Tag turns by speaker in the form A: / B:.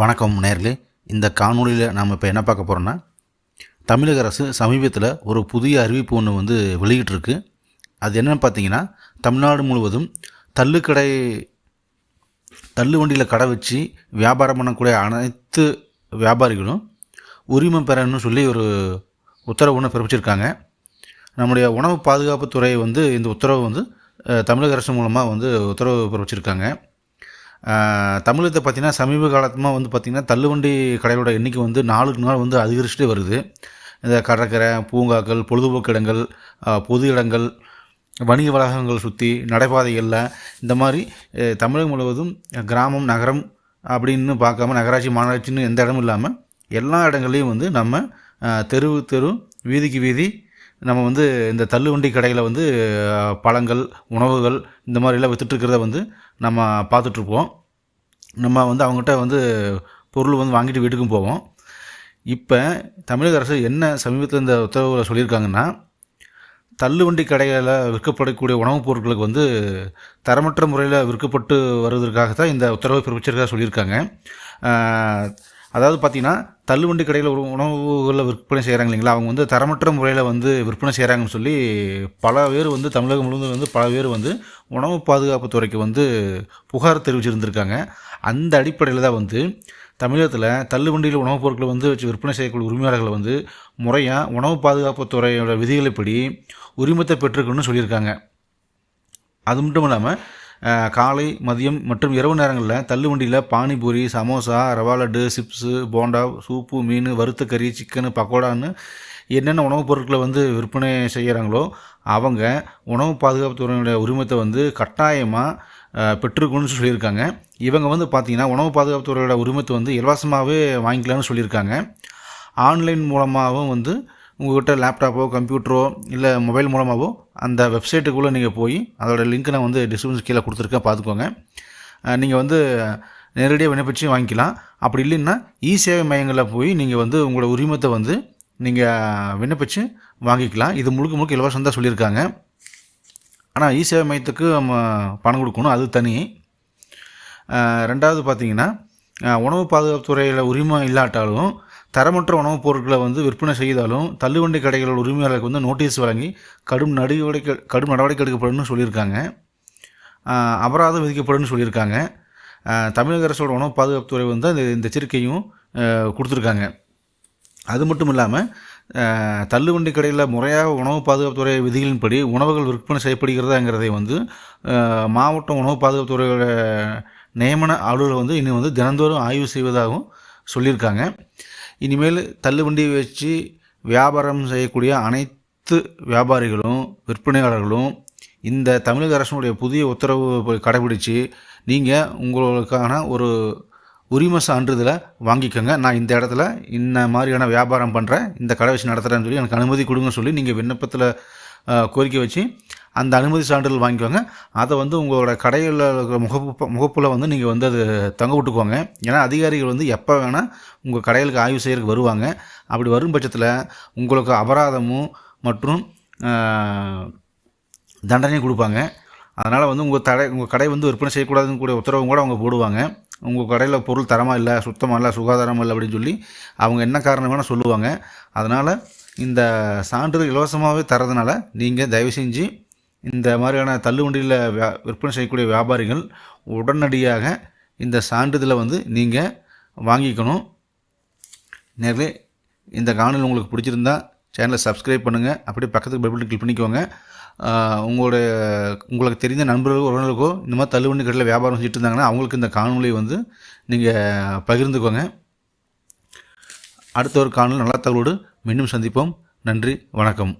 A: வணக்கம் நேர்களே. இந்த காணொளியில் நாம் இப்போ என்ன பார்க்க போகிறோன்னா தமிழக அரசு சமீபத்தில் ஒரு புதிய அறிவிப்பு ஒன்று வந்து வெளியிட்டிருக்கு. அது என்னென்னு பார்த்தீங்கன்னா தமிழ்நாடு முழுவதும் தள்ளுக்கடை தள்ளு வண்டியில் கடை வச்சு வியாபாரம் பண்ணக்கூடிய அனைத்து வியாபாரிகளும் உரிமம் பெறணும்னு சொல்லி ஒரு உத்தரவு ஒன்று பிறப்பிச்சிருக்காங்க. நம்முடைய உணவு பாதுகாப்புத்துறை வந்து இந்த உத்தரவு வந்து தமிழக அரசு மூலமாக வந்து உத்தரவு பிறப்பிச்சிருக்காங்க. தமிழகத்தை பார்த்திங்கன்னா சமீப காலமாக வந்து பார்த்திங்கன்னா தள்ளுவண்டி கடைகளோட எண்ணிக்கை வந்து நாளுக்கு நாள் வந்து அதிகரிச்சுட்டே வருது. இந்த கடற்கரை பூங்காக்கள் பொழுதுபோக்கு இடங்கள் பொது இடங்கள் வணிக வளாகங்கள் சுற்றி நடைபாதைகளில் இந்த மாதிரி தமிழகம் முழுவதும் கிராமம் நகரம் அப்படின்னு பார்க்காம நகராட்சி மாநகராட்சின்னு எந்த இடமும் இல்லாமல் எல்லா இடங்கள்லையும் வந்து நம்ம தெரு தெரு வீதிக்கு வீதி நம்ம வந்து இந்த தள்ளுவண்டி கடையில் வந்து பழங்கள் உணவுகள் இந்த மாதிரிலாம் விற்றுட்ருக்கிறத வந்து நம்ம பார்த்துட்ருப்போம் நம்ம வந்து அவங்ககிட்ட வந்து பொருள் வந்து வாங்கிட்டு வீட்டுக்கும் போவோம். இப்போ தமிழக அரசு என்ன சமீபத்தில் இந்த உத்தரவில் சொல்லியிருக்காங்கன்னா தள்ளுவண்டி கடைகளில் விற்கப்படக்கூடிய உணவுப் பொருட்களுக்கு வந்து தரமற்ற முறையில் விற்கப்பட்டு வருவதற்காக தான் இந்த உத்தரவை பிறப்பிச்சிருக்கா சொல்லியிருக்காங்க. அதாவது பார்த்தீங்கன்னா தள்ளுவண்டி கடையில் ஒரு உணவுகளில் விற்பனை செய்கிறாங்க இல்லைங்களா? அவங்க வந்து தரமற்ற முறையில் வந்து விற்பனை செய்கிறாங்கன்னு சொல்லி பல பேர் வந்து தமிழகம் முழுவதும் வந்து பல பேர் வந்து உணவு பாதுகாப்பு துறைக்கு வந்து புகார் தெரிவிச்சிருந்திருக்காங்க. அந்த அடிப்படையில் தான் வந்து தமிழகத்தில் தள்ளுவண்டியில் உணவுப் பொருட்களை வந்து வச்சு விற்பனை செய்யக்கூடிய உரிமையாளர்களை வந்து முறையாக உணவு பாதுகாப்பு துறையோட விதிகளைப்படி உரிமத்தை பெற்றுக்கணும்னு சொல்லியிருக்காங்க. அது மட்டும் இல்லாமல் காலை மதியம் மற்றும் இரவு நேரங்களில் தள்ளுவண்டியில் பானிபூரி சமோசா ரவா லட்டு சிப்ஸு போண்டா சூப்பு மீன் வறுத்த கறி சிக்கனு பக்கோடான்னு என்னென்ன உணவுப் பொருட்களை வந்து விற்பனை செய்கிறாங்களோ அவங்க உணவு பாதுகாப்புத்துறையினுடைய உரிமத்தை வந்து கட்டாயமாக பெற்றுக்கணும்னு சொல்லியிருக்காங்க. இவங்க வந்து பார்த்திங்கன்னா உணவு பாதுகாப்புத்துறையோட உரிமத்தை வந்து இலவசமாகவே வாங்கிக்கலாம்னு சொல்லியிருக்காங்க. ஆன்லைன் மூலமாகவும் வந்து உங்கள்கிட்ட லேப்டாப்போ கம்ப்யூட்டரோ இல்லை மொபைல் மூலமாகவோ அந்த வெப்சைட்டுக்குள்ளே நீங்கள் போய் அதோடய லிங்க் நான் வந்து டிஸ்கிரிப்ஷன் கீழே கொடுத்துருக்கேன் பார்த்துக்கோங்க நீங்கள் வந்து நேரடியாக விண்ணப்பிச்சு வாங்கிக்கலாம். அப்படி இல்லைன்னா இ சேவை மையங்களில் போய் நீங்கள் வந்து உங்களோட உரிமத்தை வந்து நீங்கள் விண்ணப்பிச்சு வாங்கிக்கலாம். இது முழுக்க முழுக்க இலவசம் தான் சொல்லியிருக்காங்க. ஆனால் இ சேவை மையத்துக்கு நம்ம பணம் கொடுக்கணும். அது தனி. ரெண்டாவது பார்த்தீங்கன்னா உணவு பாதுகாப்புத்துறையில் உரிமம் இல்லாட்டாலும் தரமற்ற உணவுப் பொருட்களை வந்து விற்பனை செய்தாலும் தள்ளுவண்டி கடைகளோட உரிமையாளருக்கு வந்து நோட்டீஸ் வழங்கி கடும் நடவடிக்கை கடும் நடவடிக்கை எடுக்கப்படும்னு சொல்லியிருக்காங்க. அபராதம் விதிக்கப்படும்னு சொல்லியிருக்காங்க. தமிழக அரசோட உணவு பாதுகாப்புத்துறை வந்து அந்த இந்த எச்சரிக்கையும் கொடுத்துருக்காங்க. அது மட்டும் இல்லாமல் தள்ளுவண்டி கடையில் முறையாக உணவு பாதுகாப்புத்துறை விதிகளின்படி உணவுகள் விற்பனை செய்யப்படுகிறதாங்கிறதை வந்து மாவட்ட உணவு பாதுகாப்புத்துறையோட நியமன அலுவலர் வந்து இன்னும் வந்து தினந்தோறும் ஆய்வு செய்வதாகவும் சொல்லியிருக்காங்க. இனிமேல் தள்ளுவண்டி வச்சு வியாபாரம் செய்யக்கூடிய அனைத்து வியாபாரிகளும் விற்பனையாளர்களும் இந்த தமிழக அரசினுடைய புதிய உத்தரவு கடைபிடித்து நீங்கள் உங்களுக்கான ஒரு உரிமை சான்றிதழை வாங்கிக்கோங்க. நான் இந்த இடத்துல இந்த மாதிரியான வியாபாரம் பண்ணுறேன் இந்த கடை வச்சு நடத்துகிறேன்னு சொல்லி எனக்கு அனுமதி கொடுங்கன்னு சொல்லி நீங்கள் விண்ணப்பத்தில் கோரிக்கை வச்சு அந்த அனுமதி சான்றிதழ் வாங்கிக்கோங்க. அதை வந்து உங்களோட கடையில் இருக்கிற முகப்பு முகப்பில் வந்து நீங்கள் வந்து அது தங்க விட்டுக்கோங்க. ஏன்னா அதிகாரிகள் வந்து எப்போ வேணால் உங்கள் கடைகளுக்கு ஆய்வு செய்கிறதுக்கு வருவாங்க. அப்படி வரும் பட்சத்தில் உங்களுக்கு அபராதமும் மற்றும் தண்டனையும் கொடுப்பாங்க. அதனால் வந்து உங்கள் தடை உங்கள் கடை வந்து விற்பனை செய்யக்கூடாதுன்னு கூட உத்தரவும் கூட அவங்க போடுவாங்க. உங்கள் கடையில் பொருள் தரமாக இல்லை சுத்தமாக இல்லை சுகாதாரமாக இல்லை அப்படின்னு சொல்லி அவங்க என்ன காரணம் வேணால் சொல்லுவாங்க. அதனால் இந்த சான்றிதழ் இலவசமாகவே தரதுனால நீங்கள் தயவு செஞ்சு இந்த மாதிரியான தள்ளுவண்டியில் வியா விற்பனை செய்யக்கூடிய வியாபாரிகள் உடனடியாக இந்த சான்றிதழை வந்து நீங்கள் வாங்கிக்கணும். நேர்களே இந்த காணொலி உங்களுக்கு பிடிச்சிருந்தா சேனலை சப்ஸ்கிரைப் பண்ணுங்கள் அப்படியே பக்கத்துக்கு பெல் பட்டன் கிளிக் பண்ணிக்கோங்க. உங்களுடைய உங்களுக்கு தெரிந்த நண்பர்களுக்கோ உறவினர்களுக்கோ இந்த மாதிரி தள்ளுவண்டி கடையில் வியாபாரம் செஞ்சுட்டு இருந்தாங்கன்னா அவங்களுக்கு இந்த காணொலியை வந்து நீங்கள் பகிர்ந்துக்கோங்க. அடுத்த ஒரு காணொலி நல்ல தகவலோடு மீண்டும் சந்திப்போம். நன்றி வணக்கம்.